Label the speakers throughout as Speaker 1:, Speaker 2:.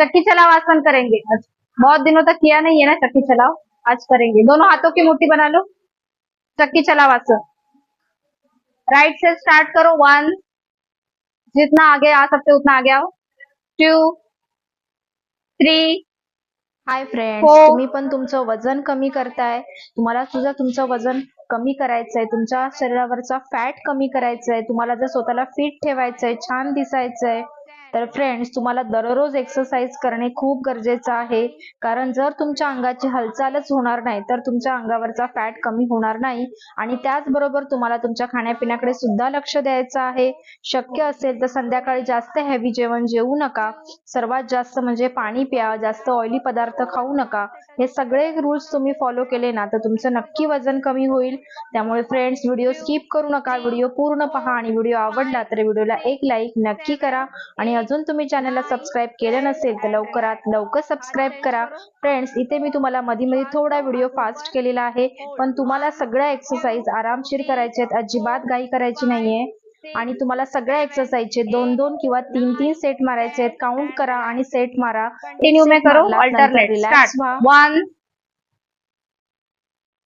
Speaker 1: चक्की चलाओ आसन करेंगे. आज बहुत दिनों तक किया नहीं है ना चक्की चलाओ आज करेंगे. दोनों हाथों की मुट्ठी बना लो. चक्की चलाओ आसन राइट से स्टार्ट करो. वन जितना आगे आ सकते हो उतना आगे आओ. टू थ्री
Speaker 2: हाय फ्रेंड्स
Speaker 1: हो.
Speaker 2: तुम्ही पण तुमचं वजन कमी करताय. तुम्हाला सुद्धा तुमचं वजन कमी करायचं आहे तुमच्या शरीरावरचा फॅट कमी करायचा आहे तुम्हाला जर स्वतःला फिट ठेवायचं आहे छान दिसायचं आहे तर फ्रेंड्स तुम्हाला दररोज एक्सरसाइज करणे खूप गरजेचं आहे. कारण जर तुमच्या अंगाची हालचालच होणार नाही तर तुमच्या अंगावरचा फॅट कमी होणार नाही. आणि त्याचबरोबर तुम्हाला तुमच्या खाण्यापिण्याकडे सुद्धा लक्ष द्यायचं आहे. शक्य असेल तर संध्याकाळी जास्त हेवी जेवण जेवू नका. सर्वात जास्त म्हणजे पाणी प्या जास्त ऑइली पदार्थ खाऊ नका. हे सगळे रूल्स तुम्ही फॉलो केले ना तर तुमचं नक्की वजन कमी होईल. त्यामुळे फ्रेंड्स व्हिडिओ स्किप करू नका. व्हिडिओ पूर्ण पहा आणि व्हिडिओ आवडला तर व्हिडिओला एक लाईक नक्की करा. आणि अजून तुम्ही चॅनलला सबस्क्राईब केलं नसेल तर लवकरात लवकर सबस्क्राईब करा. फ्रेंड्स इथे मी तुम्हाला मध्ये मध्ये थोडा व्हिडिओ फास्ट केलेला आहे पण तुम्हाला सगळ्या एक्सरसाइज आरामशीर करायचे आहेत. अजिबात घाई करायची नाहीये. आणि तुम्हाला सगळ्या एक्सरसाइजचे दोन दोन किंवा तीन तीन सेट मारायचे आहेत. काउंट करा आणि सेट मारा.
Speaker 1: कंटिन्यू में करो? अल्टरनेट
Speaker 2: रिलॅक्स
Speaker 1: स्टार्ट
Speaker 2: व्हा.
Speaker 1: वन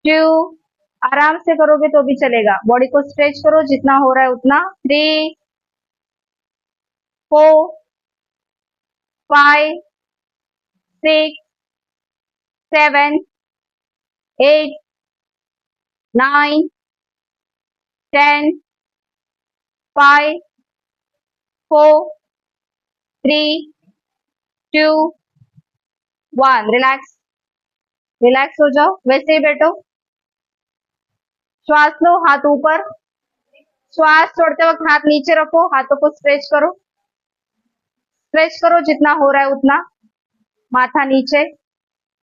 Speaker 1: टू आराम से करोगे तो भी चलेगा. बॉडी को स्ट्रेच करो जितना हो रहा है उतना. Three four, five, six, seven, eight, nine, ten, five, four, three, two, one. Relax. Relax हो जाओ। वैसे ही बैठो। श्वास लो हाथ ऊपर। श्वास छोड़ते वक्त हाथ नीचे रखो। हाथों को स्ट्रेच करो। स्ट्रेच करो, जितना हो रहा है उतना। माथा नीचे।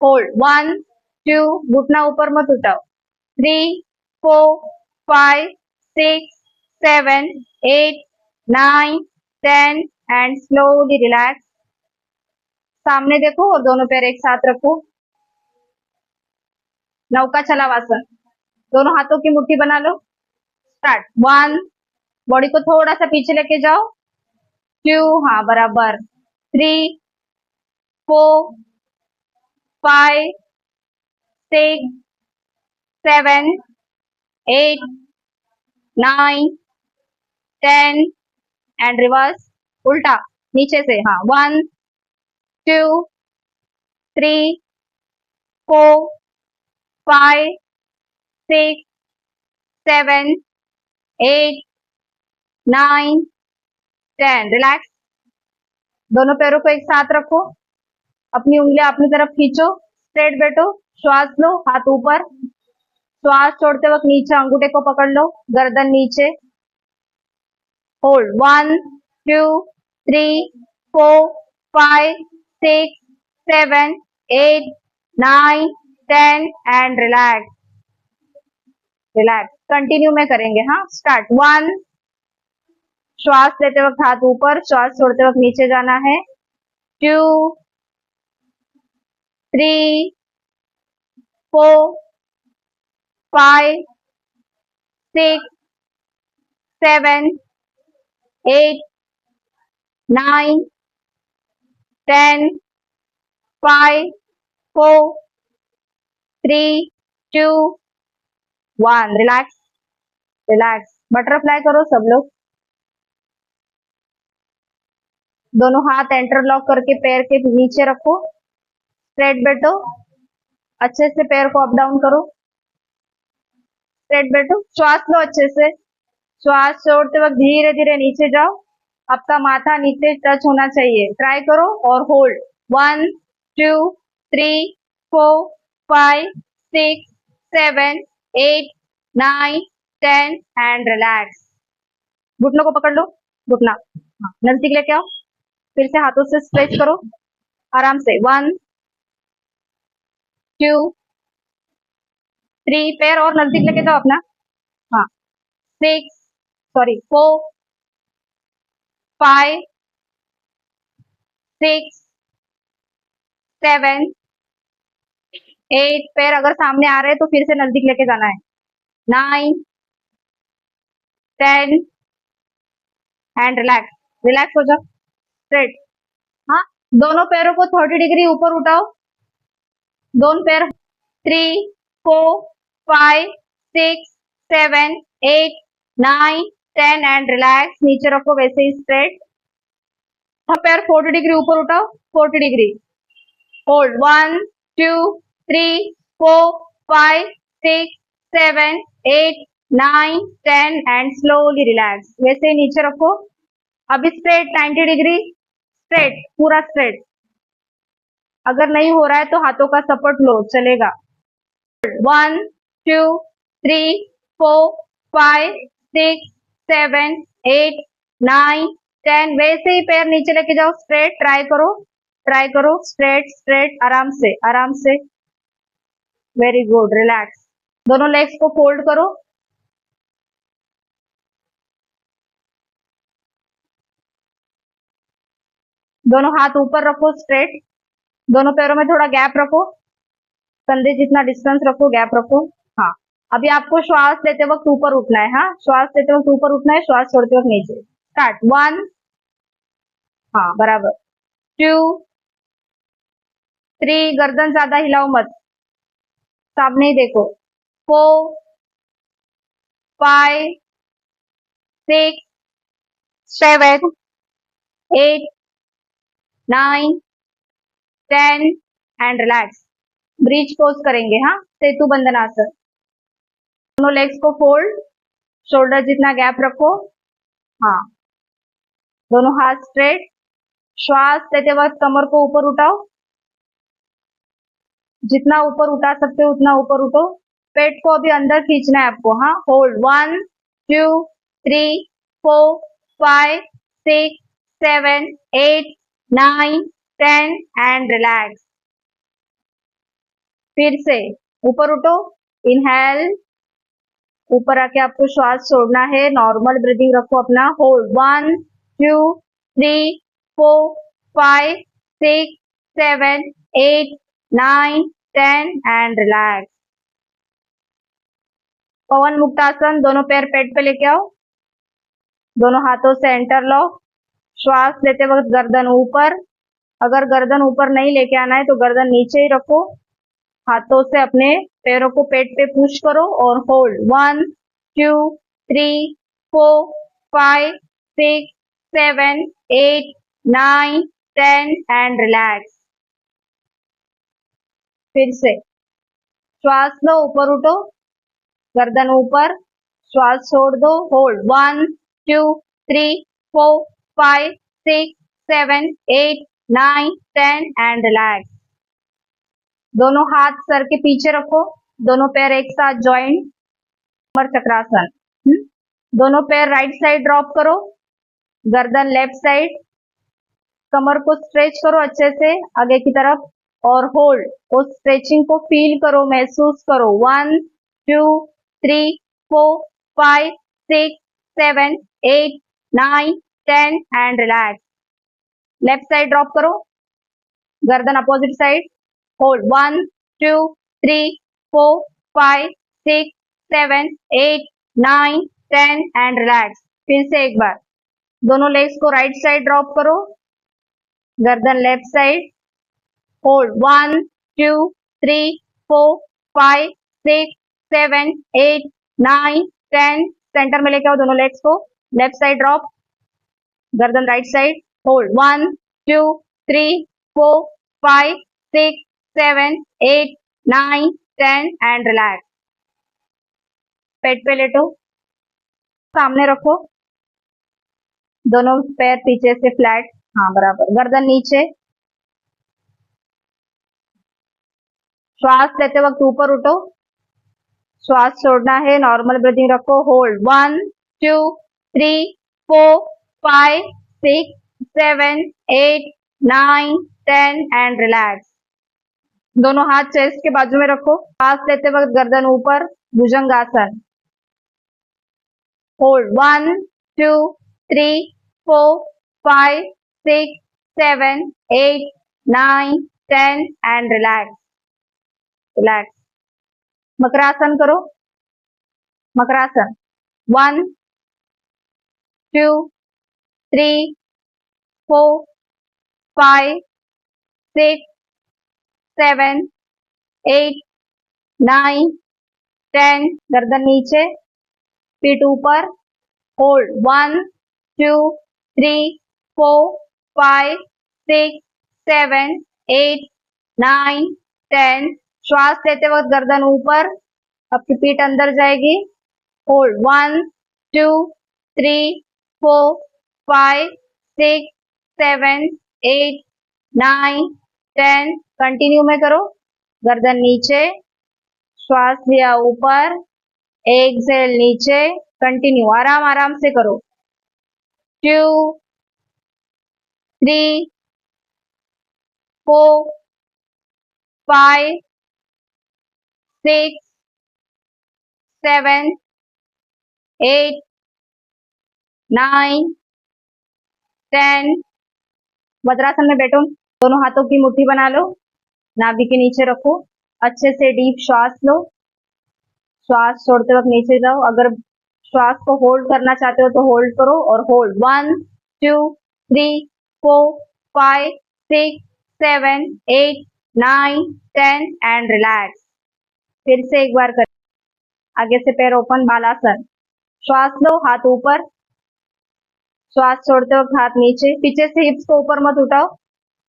Speaker 1: होल्ड वन टू घुटना ऊपर मत उठाओ। Three four five six seven eight nine ten and slowly relax सामने देखो और दोनों पैर एक साथ रखो। नौका चलावासन दोनों हाथों की मुट्ठी बना लो। स्टार्ट वन बॉडी को थोड़ा सा पीछे लेके जाओ। टू हाँ बराबर. Three four five six seven eight nine ten and reverse उल्टा, नीचे से हाँ. One two three four five six seven eight nine ten relax दोनों पैरों को एक साथ रखो। अपनी उंगलियाँ अपनी तरफ़ खींचो। स्ट्रेट बैठो। श्वास लो, हाथ ऊपर। श्वास छोड़ते वक्त नीचे अंगूठे को पकड़ लो। गर्दन नीचे। Hold one two three four five six seven eight nine ten and relax relax continue में करेंगे हाँ? स्टार्ट वन श्वास लेते वक्त हाथ ऊपर, श्वास छोड़ते वक्त नीचे जाना है। Two three four five six seven eight nine ten five four three two one relax relax butterfly करो सब लोग। दोनों हाथ एंटरलॉक करके पैर के नीचे रखो। स्ट्रेट बैठो अच्छे से पैर को अप डाउन करो। स्ट्रेट बैठो श्वास लो अच्छे से। श्वास छोड़ते वक्त धीरे धीरे नीचे जाओ। आपका माथा नीचे टच होना चाहिए। ट्राई करो और hold one two three four five six seven eight nine ten and relax घुटनों को पकड़ लो। घुटना। हाँ, नज़दीक लेके आओ। फिर से हाथों से स्ट्रेच करो। आराम से। वन टू थ्री पैर और नज़दीक लेके जाओ अपना। हाँ। Six sorry four five six seven eight पैर अगर सामने आ रहे हैं तो फिर से नज़दीक लेके जाना है। Nine ten and relax relax हो जाओ। स्ट्रेट हाँ दोनों पैरों को थर्टी डिग्री ऊपर उठाओ। दोनों पैर three four five six seven eight nine ten and relax नीचे रखो वैसे ही स्ट्रेट पैर फोर्टी डिग्री ऊपर उठाओ। Forty degree hold one two three four five six seven eight nine ten and slowly relax वैसे ही नीचे रखो। अभी स्ट्रेट 90 डिग्री स्ट्रेट पूरा स्ट्रेट अगर नहीं हो रहा है तो हाथों का सपोर्ट लो, चलेगा. One two three four five six seven eight nine ten वैसे ही पैर नीचे लेके जाओ स्ट्रेट ट्राई करो ट्राई करो स्ट्रेट स्ट्रेट आराम से आराम से. वेरी गुड रिलैक्स दोनों लेग्स को फोल्ड करो. दोनों हाथ ऊपर रखो स्ट्रेट दोनों पैरों में थोड़ा गैप रखो. कंधे जितना डिस्टेंस रखो गैप रखो. हाँ. अभी आपको श्वास लेते वक्त ऊपर उठना है हाँ? श्वास लेते वक्त ऊपर उठना है, श्वास छोड़ते वक्त नीचे. स्टार्ट वन हाँ बराबर. टू थ्री गर्दन ज़्यादा हिलाओ मत. सामने ही देखो. Four five six seven eight nine ten and relax bridge pose करेंगे हाँ? सेतु बंदनासन दोनों लेग्स को फोल्ड शोल्डर जितना गैप रखो हाँ। दोनों हाथ स्ट्रेट श्वास लेते वक्त कमर को ऊपर उठाओ। जितना ऊपर उठा सकते हो, उतना ऊपर उठो। पेट को अभी अंदर खींचना है आपको हाँ? Hold one two three four five six seven eight nine ten and relax फिर से ऊपर उठो इनहेल ऊपर आके आपको श्वास छोड़ना है नॉर्मल ब्रीदिंग रखो अपना hold one two three four five six seven eight nine ten and relax Pawanmuktasana, दोनों पैर पेट पे लेके आओ. दोनों हाथों से एंटर लो श्वास लेते वक्त गर्दन ऊपर। अगर गर्दन ऊपर नहीं लेके आना है तो गर्दन नीचे ही रखो। हाथों से अपने पैरों को पेट पे पुश करो और hold one two three four five six seven eight nine ten and relax फिर से। श्वास लो, ऊपर उठो। गर्दन ऊपर। श्वास छोड़ दो hold one two three four five six seven eight nine ten and relax दोनों हाथ सर के पीछे रखो। दोनों पैर एक साथ ज्वाइंट कमर चक्रासन। हम्म? दोनों पैर राइट साइड ड्रॉप करो। गर्दन लेफ़्ट साइड कमर को स्ट्रेच करो अच्छे से आगे की तरफ़ और होल्ड उस स्ट्रेचिंग को फील करो, महसूस करो। One two three four five six seven eight nine ten and relax left side drop करो. गर्दन opposite side hold one two three four five six seven eight nine ten and relax फिर से एक बार. दोनों legs को right side drop करो. गर्दन left side hold one two three four five six seven eight nine ten centre में लेके आओ दोनों लेग्स को. लेफ़्ट साइड ड्रॉप गर्दन right side hold one two three four five six seven eight nine ten and relax पेट पे लेटो। सामने रखो। दोनों पैर पीछे से फ्लैट हाँ बराबर। गर्दन नीचे। श्वास लेते वक्त ऊपर उठो। श्वास छोड़ना है। नॉर्मल ब्रीदिंग रखो। Hold one two three four five six seven eight nine ten and relax दोनों हाथ चेस्ट के बाजू में रखो। सांस लेते वक्त गर्दन ऊपर, Bhujangasana. Hold one two three four five six seven eight nine ten and relax relax Makarasana करो। Makarasana. One two three four five six seven eight nine ten गर्दन नीचे, पीठ ऊपर hold one two three four five six seven eight nine ten श्वास लेते वक्त गर्दन ऊपर आपकी पीठ अंदर जाएगी hold one two three four five six seven eight nine ten continue में करो। गर्दन नीचे, श्वास लिया ऊपर एक्सेल नीचे कंटिन्यू आराम आराम से करो। Two three four five six seven eight nine ten Vajrasana में बैठो, दोनों हाथों की मुट्ठी बना लो, नाभि के नीचे रखो, अच्छे से डीप श्वास लो, श्वास छोड़ते वक्त नीचे जाओ, अगर श्वास को होल्ड करना चाहते हो तो होल्ड करो और hold one two three four five six seven eight nine ten and relax फिर से एक बार कर। आगे से पैर ओपन बालासन। श्वास लो, हाथ ऊपर। श्वास छोड़ते वक्त हाथ नीचे, पीछे से हिप्स को ऊपर मत उठाओ।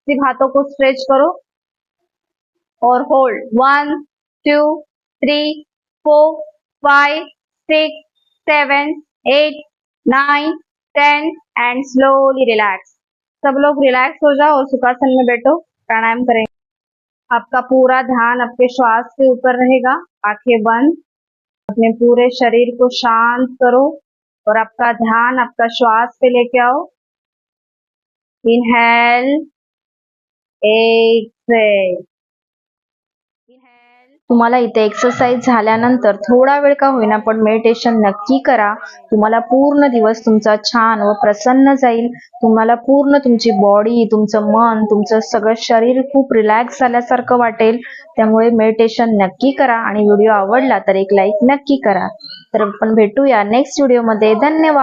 Speaker 1: सिर्फ़ हाथों को स्ट्रेच करो। और hold one two three four five six seven eight nine ten and slowly relax सब लोग रिलैक्स हो जाओ और सुखासन में बैठो। प्राणायाम करेंगे आपका पूरा ध्यान आपके श्वास के ऊपर रहेगा। आँखें बंद। अपने पूरे शरीर को शांत करो। और आपका ध्यान आपका श्वास पे लेके आओ। इनहेल एक्सेल
Speaker 2: तुम्हाला इथे एक्सरसाइज झाल्यानंतर थोडा वेळ का होईना पण मेडिटेशन नक्की करा. तुम्हाला पूर्ण दिवस तुमचा छान व प्रसन्न जाईल. तुम्हाला पूर्ण तुमची बॉडी तुमचं मन तुमचं सगळं शरीर खूप रिलॅक्स झाल्यासारखं वाटेल. त्यामुळे मेडिटेशन नक्की करा आणि व्हिडिओ आवडला तर एक लाईक नक्की करा. तर आपण भेटूया नेक्स्ट व्हिडिओमध्ये धन्यवाद.